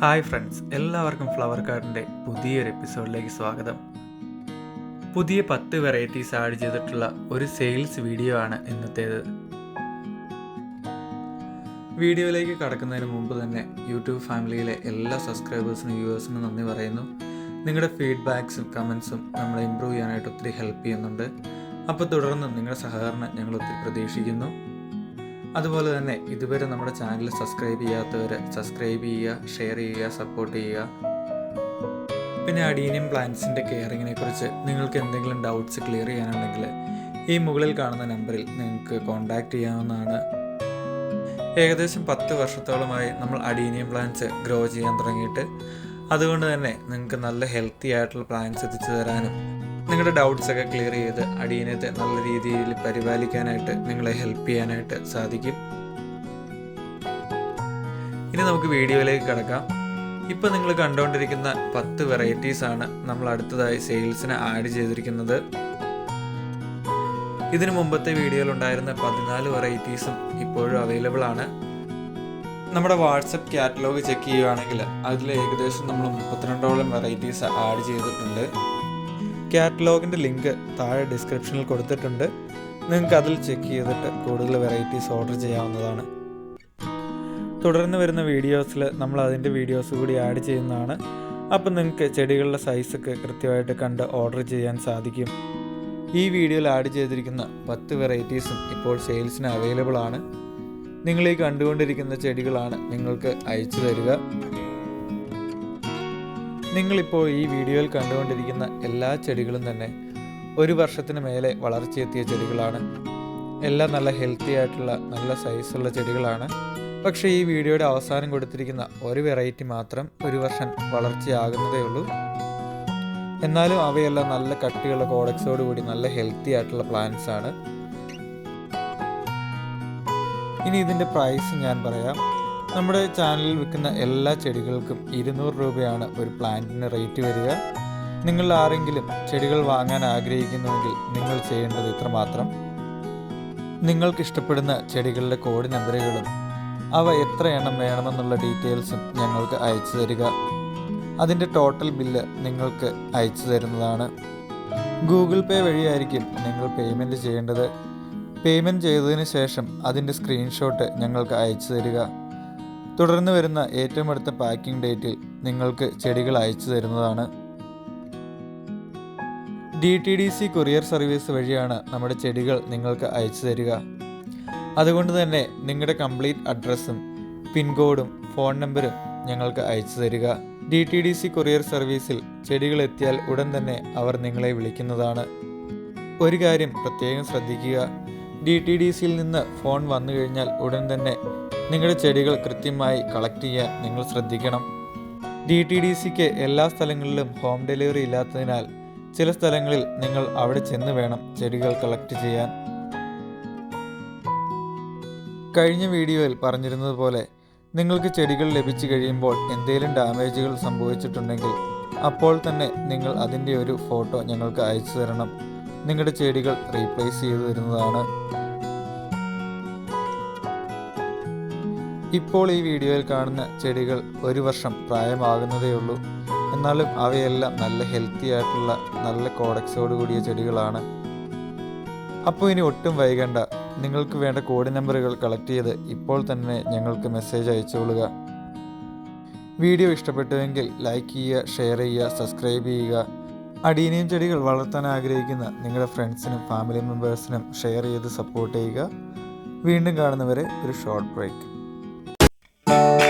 Hi friends എല്ലാവർക്കും flower കാർഡിന്റെ പുതിയൊരു എപ്പിസോഡിലേക്ക് സ്വാഗതം. പുതിയ പത്ത് വെറൈറ്റീസ് ആഡ് ചെയ്തിട്ടുള്ള ഒരു സെയിൽസ് വീഡിയോ ആണ് ഇന്നത്തേത്. വീഡിയോയിലേക്ക് കടക്കുന്നതിന് മുമ്പ് തന്നെ യൂട്യൂബ് ഫാമിലിയിലെ എല്ലാ സബ്സ്ക്രൈബേഴ്സിനും വ്യൂവേഴ്സിനും നന്ദി പറയുന്നു. നിങ്ങളുടെ ഫീഡ്ബാക്സും കമൻസും നമ്മളെ ഇമ്പ്രൂവ് ചെയ്യാനായിട്ട് ഒത്തിരി ഹെൽപ്പ് ചെയ്യുന്നുണ്ട്. അപ്പോൾ തുടർന്ന് നിങ്ങളുടെ സഹകരണം ഞങ്ങൾ ഒത്തിരി പ്രതീക്ഷിക്കുന്നു. അതുപോലെ തന്നെ ഇതുവരെ നമ്മുടെ ചാനൽ സബ്സ്ക്രൈബ് ചെയ്യാത്തവർ സബ്സ്ക്രൈബ് ചെയ്യുക ഷെയർ ചെയ്യുക സപ്പോർട്ട് ചെയ്യുക. പിന്നെ അഡീനിയം പ്ലാന്റ്സിന്റെ കെയറിങ്ങിനെ കുറിച്ച് നിങ്ങൾക്ക് എന്തെങ്കിലും ഡൗട്ട്സ് ക്ലിയർ ചെയ്യാനുണ്ടെങ്കിൽ ഈ മുകളിൽ കാണുന്ന നമ്പറിൽ നിങ്ങൾക്ക് കോൺടാക്റ്റ് ചെയ്യാവുന്നതാണ്. ഏകദേശം പത്ത് വർഷത്തോളമായി നമ്മൾ അഡീനിയം പ്ലാന്റ്സ് ഗ്രോ ചെയ്യാൻ തുടങ്ങിയിട്ട്. അതുകൊണ്ട് തന്നെ നിങ്ങൾക്ക് നല്ല ഹെൽത്തി ആയിട്ടുള്ള പ്ലാന്റ്സ് എത്തിച്ചു തരാനും നിങ്ങളുടെ ഡൗട്ട്സ് ഒക്കെ ക്ലിയർ ചെയ്ത് അടിയനത്തെ നല്ല രീതിയിൽ പരിപാലിക്കാനായിട്ട് നിങ്ങളെ ഹെൽപ്പ് ചെയ്യാനായിട്ട് സാധിക്കും. ഇനി നമുക്ക് വീഡിയോയിലേക്ക് കിടക്കാം. ഇപ്പം നിങ്ങൾ കണ്ടുകൊണ്ടിരിക്കുന്ന പത്ത് വെറൈറ്റീസ് ആണ് നമ്മൾ അടുത്തതായി സെയിൽസിന് ആഡ് ചെയ്തിരിക്കുന്നത്. ഇതിനു മുമ്പത്തെ വീഡിയോയിൽ ഉണ്ടായിരുന്ന പതിനാല് വെറൈറ്റീസും ഇപ്പോഴും അവൈലബിൾ ആണ്. നമ്മുടെ വാട്സപ്പ് കാറ്റലോഗ് ചെക്ക് ചെയ്യുകയാണെങ്കിൽ അതിൽ ഏകദേശം നമ്മൾ മുപ്പത്തിരണ്ടോളം വെറൈറ്റീസ് ആഡ് ചെയ്തിട്ടുണ്ട്. കാറ്റലോഗിന്റെ ലിങ്ക് താഴെ ഡിസ്ക്രിപ്ഷനിൽ കൊടുത്തിട്ടുണ്ട്. നിങ്ങൾക്ക് അതിൽ ചെക്ക് ചെയ്തിട്ട് കൂടുതൽ വെറൈറ്റീസ് ഓർഡർ ചെയ്യാവുന്നതാണ്. തുടർന്ന് വരുന്ന വീഡിയോസിൽ നമ്മൾ അതിന്റെ വീഡിയോസ് കൂടി ആഡ് ചെയ്യുന്നതാണ്. അപ്പം നിങ്ങൾക്ക് ചെടികളുടെ സൈസൊക്കെ കൃത്യമായിട്ട് കണ്ട് ഓർഡർ ചെയ്യാൻ സാധിക്കും. ഈ വീഡിയോയിൽ ആഡ് ചെയ്തിരിക്കുന്ന പത്ത് വെറൈറ്റീസും ഇപ്പോൾ സെയിൽസിന് അവൈലബിൾ ആണ് നിങ്ങൾ ഈ കണ്ടുകൊണ്ടിരിക്കുന്ന ചെടികളാണ് നിങ്ങൾക്ക് അയച്ചു തരിക. നിങ്ങളിപ്പോൾ ഈ വീഡിയോയിൽ കണ്ടുകൊണ്ടിരിക്കുന്ന എല്ലാ ചെടികളും തന്നെ ഒരു വർഷത്തിന് മേലെ വളർച്ചയെത്തിയ ചെടികളാണ്. എല്ലാം നല്ല ഹെൽത്തി ആയിട്ടുള്ള നല്ല സൈസുള്ള ചെടികളാണ്. പക്ഷേ ഈ വീഡിയോയുടെ അവസാനം കൊടുത്തിരിക്കുന്ന ഒരു വെറൈറ്റി മാത്രം ഒരു വർഷം വളർച്ചയാകുന്നതേ ഉള്ളൂ. എന്നാലും അവയെല്ലാം നല്ല കട്ടിയുള്ള കോഡക്സോട് കൂടി നല്ല ഹെൽത്തി ആയിട്ടുള്ള പ്ലാന്റ്സ് ആണ്. ഇനി ഇതിന്റെ പ്രൈസ് ഞാൻ പറയാം. നമ്മുടെ ചാനലിൽ വിൽക്കുന്ന എല്ലാ ചെടികൾക്കും ഇരുന്നൂറ് രൂപയാണ് ഒരു പ്ലാന്റിന് റേറ്റ് വരിക. നിങ്ങൾ ആരെങ്കിലും ചെടികൾ വാങ്ങാൻ ആഗ്രഹിക്കുന്നുവെങ്കിൽ നിങ്ങൾ ചെയ്യേണ്ടത് ഇത്രമാത്രം. നിങ്ങൾക്ക് ഇഷ്ടപ്പെടുന്ന ചെടികളുടെ കോഡ് നമ്പറുകളും അവ എത്ര എണ്ണം വേണമെന്നുള്ള ഡീറ്റെയിൽസും ഞങ്ങൾക്ക് അയച്ചു തരിക. അതിന്റെ ടോട്ടൽ ബില്ല് നിങ്ങൾക്ക് അയച്ചു തരുന്നതാണ്. ഗൂഗിൾ പേ വഴിയായിരിക്കും നിങ്ങൾ പേയ്മെന്റ് ചെയ്യേണ്ടത്. പേയ്മെന്റ് ചെയ്തതിന് ശേഷം അതിന്റെ സ്ക്രീൻഷോട്ട് ഞങ്ങൾക്ക് അയച്ചു തരിക. തുടർന്ന് വരുന്ന ഏറ്റവും അടുത്ത പാക്കിംഗ് ഡേറ്റിൽ നിങ്ങൾക്ക് ചെടികൾ അയച്ചു തരുന്നതാണ്. D T D C courier service വഴിയാണ് നമ്മുടെ ചെടികൾ നിങ്ങൾക്ക് അയച്ചു തരിക. അതുകൊണ്ട് തന്നെ നിങ്ങളുടെ കംപ്ലീറ്റ് അഡ്രസ്സും പിൻകോഡും ഫോൺ നമ്പറും ഞങ്ങൾക്ക് അയച്ചു തരിക. D T D C courier സർവീസിൽ ചെടികൾ എത്തിയാൽ ഉടൻ തന്നെ അവർ നിങ്ങളെ വിളിക്കുന്നതാണ്. ഒരു കാര്യം പ്രത്യേകം ശ്രദ്ധിക്കുക. ഡി ടി ഡി സിയിൽ നിന്ന് ഫോൺ വന്നു കഴിഞ്ഞാൽ ഉടൻ തന്നെ നിങ്ങളുടെ ചെടികൾ കൃത്യമായി കളക്ട് ചെയ്യാൻ നിങ്ങൾ ശ്രദ്ധിക്കണം. ഡി ടി ഡി സിക്ക് എല്ലാ സ്ഥലങ്ങളിലും ഹോം ഡെലിവറി ഇല്ലാത്തതിനാൽ ചില സ്ഥലങ്ങളിൽ നിങ്ങൾ അവിടെ ചെന്ന് വേണം ചെടികൾ കളക്ട് ചെയ്യാൻ. കഴിഞ്ഞ വീഡിയോയിൽ പറഞ്ഞിരുന്നത് പോലെ നിങ്ങൾക്ക് ചെടികൾ ലഭിച്ചു കഴിയുമ്പോൾ എന്തെങ്കിലും ഡാമേജുകൾ സംഭവിച്ചിട്ടുണ്ടെങ്കിൽ അപ്പോൾ തന്നെ നിങ്ങൾ അതിന്റെ ഒരു ഫോട്ടോ ഞങ്ങൾക്ക് അയച്ചു തരണം. നിങ്ങളുടെ ചെടികൾ റീപ്ലേസ് ചെയ്തു തരുന്നതാണ്. ഇപ്പോൾ ഈ വീഡിയോയിൽ കാണുന്ന ചെടികൾ ഒരു വർഷം പ്രായമാകുന്നതേ ഉള്ളൂ. എന്നാലും അവയെല്ലാം നല്ല ഹെൽത്തി ആയിട്ടുള്ള നല്ല കോഡക്സോട് കൂടിയ ചെടികളാണ്. അപ്പോൾ ഇനി ഒട്ടും വൈകണ്ട. നിങ്ങൾക്ക് വേണ്ട കോഡ് നമ്പറുകൾ കളക്ട് ചെയ്ത് ഇപ്പോൾ തന്നെ ഞങ്ങൾക്ക് മെസ്സേജ് അയച്ചുകൊള്ളുക വീഡിയോ ഇഷ്ടപ്പെട്ടുവെങ്കിൽ ലൈക്ക് ചെയ്യുക ഷെയർ ചെയ്യുക സബ്സ്ക്രൈബ് ചെയ്യുക. അടീനിയം ചെടികൾ വളർത്താൻ ആഗ്രഹിക്കുന്ന നിങ്ങളുടെ ഫ്രണ്ട്സിനും ഫാമിലി മെമ്പേഴ്സിനും ഷെയർ ചെയ്ത് സപ്പോർട്ട് ചെയ്യുക. വീണ്ടും കാണുന്നവരെ ഒരു ഷോർട്ട് ബ്രേക്ക് Thank you.